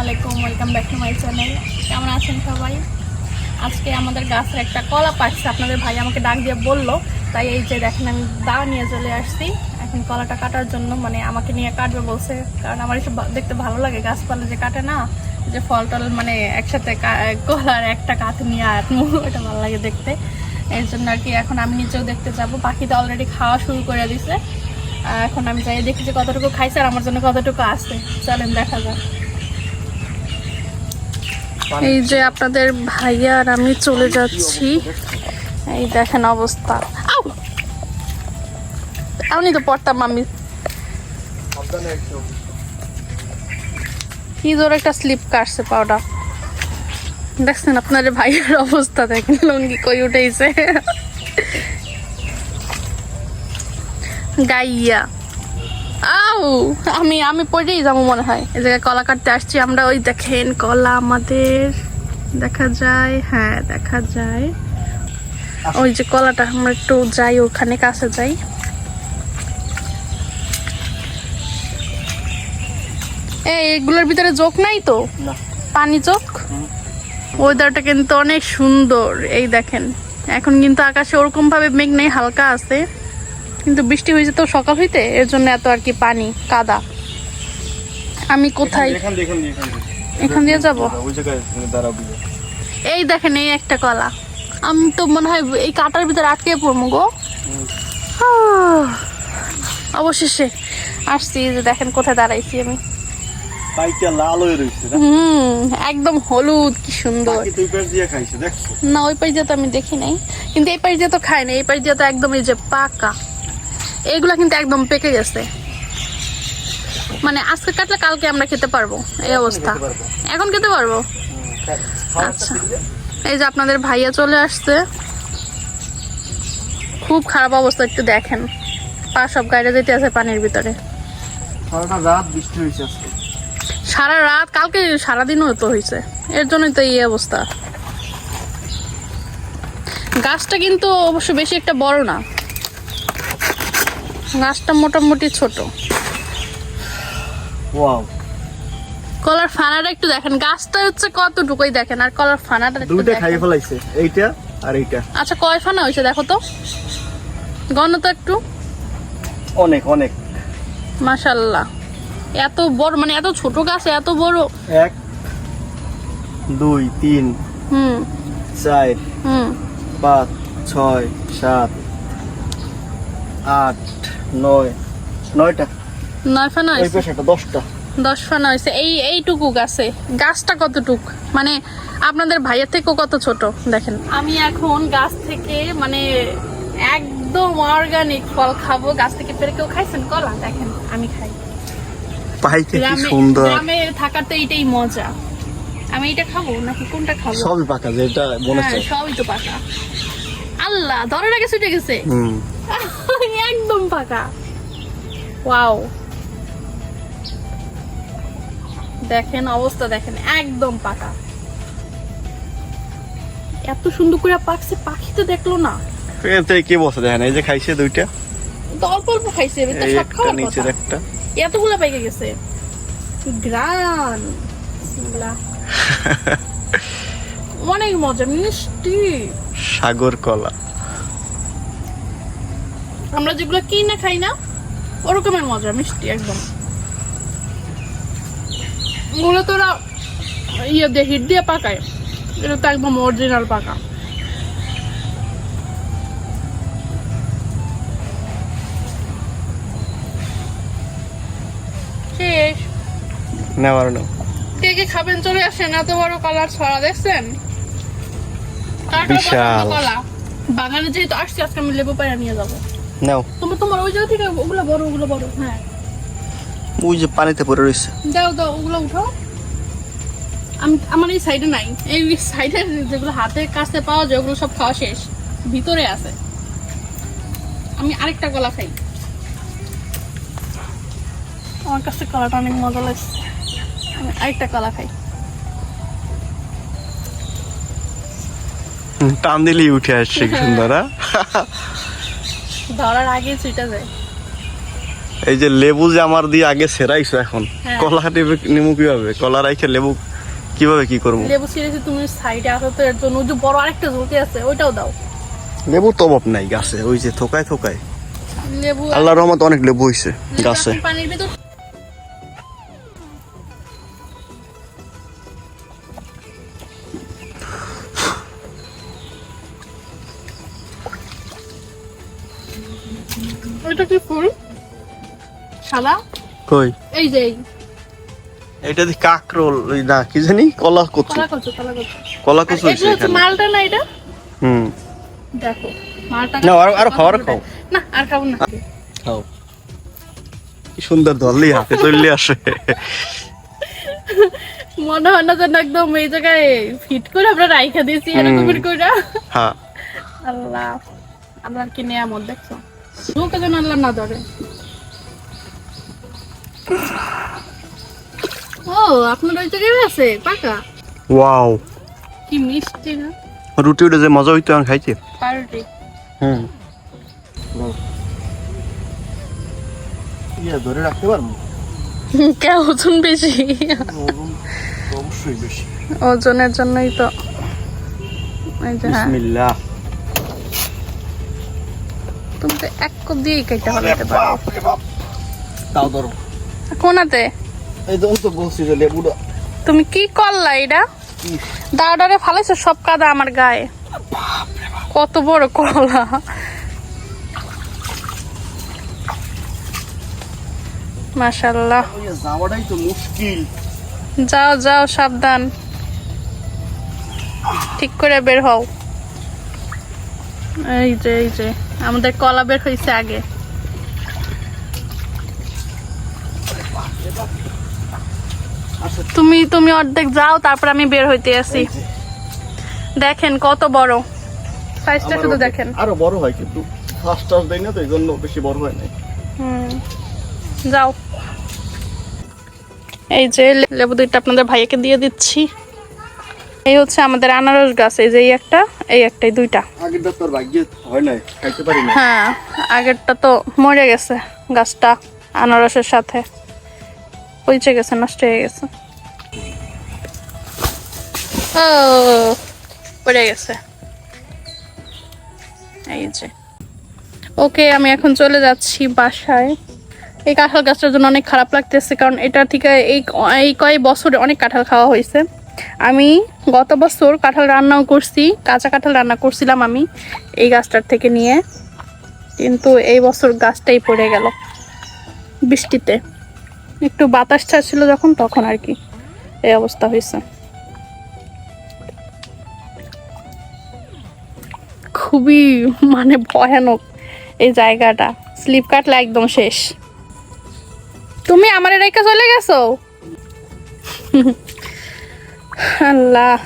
আলাইকুম welcome back to my channel কেমন আছেন সবাই? আজকে আমাদের গাছের একটা কলা পাকছে আপনাদের ভাই আমাকে ডাক দিয়ে বলল, তাই এই যে দেখেন আমি দা নিয়ে চলে আসছি। এখন কলাটা কাটার জন্য মানে আমাকে নিয়ে কাটবে বলছে। কারণ আমার এসব দেখতে ভালো লাগে, গাছপালা যে কাটে না, যে ফল টল মানে একসাথে কলার একটা কাঠ নিয়ে আটমু এটা ভালো লাগে দেখতে। এর জন্য আর কি এখন আমি নিজেও দেখতে যাব। পাখিটা অলরেডি খাওয়া শুরু করে দিছে। এখন আমি যাই দেখি যে কতটুকু খাইছে আর আমার জন্য কতটুকু আছে। চলেন দেখা যাক। এই যে আপনাদের ভাইয়া আর আমি চলে যাচ্ছি। এই দেখেন অবস্থা। আউ! আমি তো পড়তাম আমি। কি জোর একটা স্লিপ কাটছে পাউডা দেখছেন আপনার ভাইয়ের অবস্থা দেখেন লঙ্গি কই উঠেছে। গাইয়া। আউ আমি আমি পড়েই যাব মনে হয়। এই জায়গায় কলা কাটতে আসছি। আমরা ওই দেখেন কলা আমাদের। দেখা যায় হ্যাঁ দেখা যায়। ওই যে কলাটা আমরা একটু যাই ওখানে কাছে যাই। এই এগুলোর ভিতরে চোখ নাই তো? পানি চোখ ওয়েদারটা কিন্তু অনেক সুন্দর এই দেখেন। এখন কিন্তু আকাশে ওরকম ভাবে মেঘ নেই হালকা আছে। কিন্তু বৃষ্টি হয়েছে তো সকাল হইতে এর জন্য এত আর কি পানি কাদা। আমি কোথায়? এখান দিয়ে যাব? দাঁড়াবি এই দেখেন এই একটা কলা। আমি তো মনে হয় এই কাটার ভিতরে আটকে পড়ব গো। অবশেষে আসছি যে দেখেন কোথায় দাঁড়াইছি আমি। হয়ে হুম একদম হলুদ কি সুন্দর। না ওই পাশ দিয়ে তো আমি দেখি নাই। কিন্তু এই পাশ দিয়ে তো খাই না এই পাশ দিয়ে তো একদম এই যে পাকা। এইগুলা কিন্তু একদম পেকে গেছে। মানে আজকে কাটলে কালকে আমরা খেতে পারব এই অবস্থা। এখন খেতে পারব? আচ্ছা। এই যে আপনাদের ভাইয়া চলে আসছে। খুব খারাপ অবস্থা একটু দেখেন। পা সব গাড়ি যেতে আছে পানির ভিতরে। সারা রাত কালকে সারাদিনও তো হয়েছে এর জন্যই তো এই অবস্থা। গাছটা কিন্তু অবশ্য বেশি একটা বড় না। গাছটা মোটামুটি ছোট। ওয়াও। কলার ফানাটা একটু দেখেন গাছটা হচ্ছে কতটুকুই দেখেন আর কলার ফানাটা একটু দুইটা। খাইয়ে ফেলাইছে এইটা আর এইটা। আচ্ছা কয় ফানা হয়েছে দেখো তো? গণ তো একটু? অনেক অনেক। মাশাল্লাহ এত বড় মানে এত ছোট গাছ এত বড়। এক দুই তিন হুম। চার হুম। পাঁচ ছয় সাত আট নয়। নয়টা? নয় ফানা ওই পেশাটা দশটা। দশ ফানা হয়েছে। এই এইটুকু গাছে গাছটা কতটুক? মানে আপনাদের ভাইয়ের থেকেও কত ছোট? দেখেন। আমি এখন গাছ থেকে মানে একদম অর্গানিক ফল খাব। গাছ থেকে পেরে কেউ খাইছেন? কলা? দেখেন আমি খাই। পাইতে কি গ্রামে সুন্দর। গ্রামে থাকার তো এইটাই মজা। আমি এটা খাব নাকি কোনটা খাব? সবই পাকা যেটা মনে হ্যাঁ হচ্ছে সবই তো পাকা। আল্লাহ ধরে আগে ছুটে গেছে। হুম। একদম পাকা ওয়াও। দেখেন অবস্থা দেখেন একদম পাকা এত সুন্দর করে পাকছে পাখি তো দেখল না। কে বসে? দেখেন এই যে খাইছে দুইটা। অল্প অল্প খাইছে সব খাওয়ার নিচের একটা। এতগুলো পাইকে গেছে। গ্রান অনেক মজা মিষ্টি। সাগর কলা। আমরা যেগুলো কিনে খাই না ওরকমের মজা মিষ্টি একদম। ওগুলো তো ওরা ইয়ে দিয়ে হিট দিয়ে পাকায়। এটা তো একদম অরিজিনাল পাকা। শেষ। না কে কে খাবেন চলে আসেন এত বড় কলার ছড়া দেখছেন? বিশাল। কলা? বাগানে যেহেতু আসছি আজকে আমি লেবু পাড়া নিয়ে যাব। নাও। তোমার তোমার ওই জায়গা থেকে ওগুলো বড় ওগুলো বড় হ্যাঁ। ওই যে পানিতে পড়ে রয়েছে। দাও দাও ওগুলো উঠাও। আমি আমার এই সাইডে নাই। এই সাইডে যেগুলো হাতে কাছে পাওয়া যায় ওগুলো সব খাওয়া শেষ। ভিতরে আছে। আমি আরেকটা কলা খাই। আমার কাছে কলাটা অনেক মজা লাগছে। আমি আরেকটা কলা খাই। টান দিলেই উঠে আসছে সুন্দর হ্যাঁ? ধরার আগে ছুটে যায়। এই যে লেবু যে আমার দিয়ে আগে সেরাইছো এখন হ্যাঁ। কলা টিপে নিমু কীভাবে? কলা রাইখে লেবু কীভাবে কি করব? লেবু ছিঁড়েছি তুমি সাইডে আসো তো এর জন্য ওই যে বড় আরেকটা ঝুঁকি আছে ওইটাও দাও। লেবু তো অভাব নাই গাছে ওই যে থোকায় থোকায়। লেবু আল্লাহ রহমত অনেক লেবু হইছে গাছে। পানির ভিতর ওইটা কি ফুল? সাদা কই? এই যে এটা দি কাকরোল ওই না কি জানি? কলা কচু কলা কচু কলা কচু কলা কচু এটা এখানে। মালটা না এটা? হুম। দেখো মালটা না, আরো- আরও খাও, আরও খাও। না আর খাব না। খাও। কি সুন্দর হাতে চললে আসে। মনে হয় না যেন একদম এই জায়গায় ফিট করে আমরা রাইখা দিয়েছি এরকমের করে। হ্যাঁ। আল্লাহ আল্লাহ কি নিয়ামত দেখছ? ঢুকে যেন আল্লাহ না ধরে। ও আপনার ওই জায়গায় আছে? পাকা? ওয়াও। কি মিষ্টি না? রুটি উঠে যে মজা হইতো আমি খাইছি পাউরুটি। হুম। ইয়া ধরে রাখতে পারব? কে ওজন বেশি? অবশ্যই বেশি। ওজনের জন্যই তো। এই যে হ্যাঁ। বিসমিল্লাহ তুমি দিয়েই কেটে তাও ধরো। কোনাতে? এই তো তো বলছি যে লেবুটা। তুমি কি করলা এটা? দাঁড়ারে ফালাইছো সব কাদা আমার গায়ে। কত বড় কলা মাশাল্লাহ যাওয়াটাই তো মুশকিল। যাও যাও সাবধান। ঠিক করে বের হও। এই যে এই যে। আমাদের কলা বের হয়েছে আগে। তুমি তুমি অর্ধেক যাও তারপর আমি বের হইতে আসি। দেখেন কত বড়। সাইজটা শুধু দেখেন। আরও বড় হয় কিন্তু ফার্স্ট টাস দেয় না তো এই জন্য বেশি বড় হয় নাই। হুম। যাও। এই যে লেবু দুইটা আপনাদের ভাইয়াকে দিয়ে দিচ্ছি। এই হচ্ছে আমাদের আনারস গাছ এই যে একটা এই একটা এই দুইটা। আগের তোর ভাগ্যে হয় নাই খাইতে পারি না হ্যাঁ আগেরটা তো মরে গেছে গাছটা আনারসের সাথে। পচে গেছে নষ্ট হয়ে গেছে। ও পড়ে গেছে। এই যে। ওকে আমি এখন চলে যাচ্ছি বাসায়। এই কাঁঠাল গাছটার জন্য অনেক খারাপ লাগতেছে কারণ এটা থেকে এই এই কয়েক বছরে অনেক কাঁঠাল খাওয়া হয়েছে। আমি গত বছর কাঁঠাল রান্নাও করছি, কাঁচা কাঁঠাল রান্না করছিলাম আমি এই গাছটার থেকে নিয়ে। কিন্তু এই বছর গাছটাই পড়ে গেল বৃষ্টিতে। একটু বাতাস ছাড়ছিল যখন, তখন আর কি এই অবস্থা হয়েছে। খুবই মানে ভয়ানক এই জায়গাটা। স্লিপ কাটলে একদম শেষ। তুমি আমার রেখে চলে গেছো? আল্লাহ